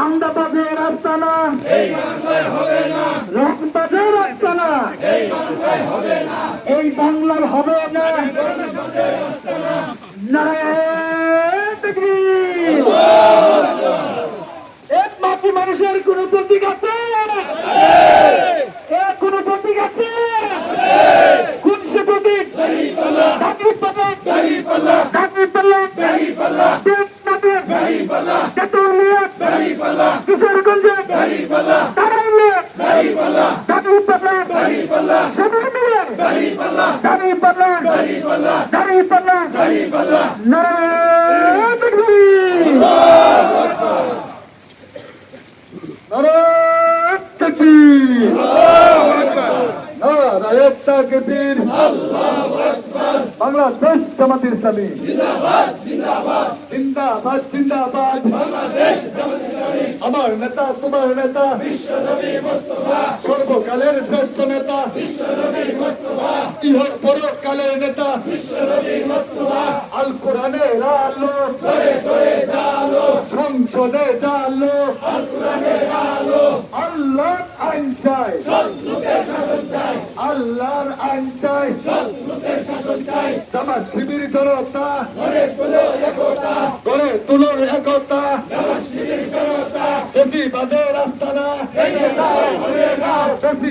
চান্দাবাজের আস্তানা রকবাজের আস্তানা এই বাংলার হবে না। এক মাটি মানুষের কোন প্রতীক আছে? কোন প্রতীক আছে? পাল্লা দাঁড়িয়ে পাল্লা দাঁড়িয়ে পাল্লা তাকবীর। নারায়ণ তাকবীর। নারায়ণ তাকবীর। বাংলাদেশ জামাত ইসলামী আমার নেতা, তোমার নেতা সর্বকালের শ্রেষ্ঠ নেতা। পরকালের নেতা। আল কোরআনের আলো সংসদে জালো আল্লাহর আইন চাই। আল্লাহর আইন চাই। জামা শিবির জনতা। গড়ে তুলো একতা। বেশিবাদের আস্তানা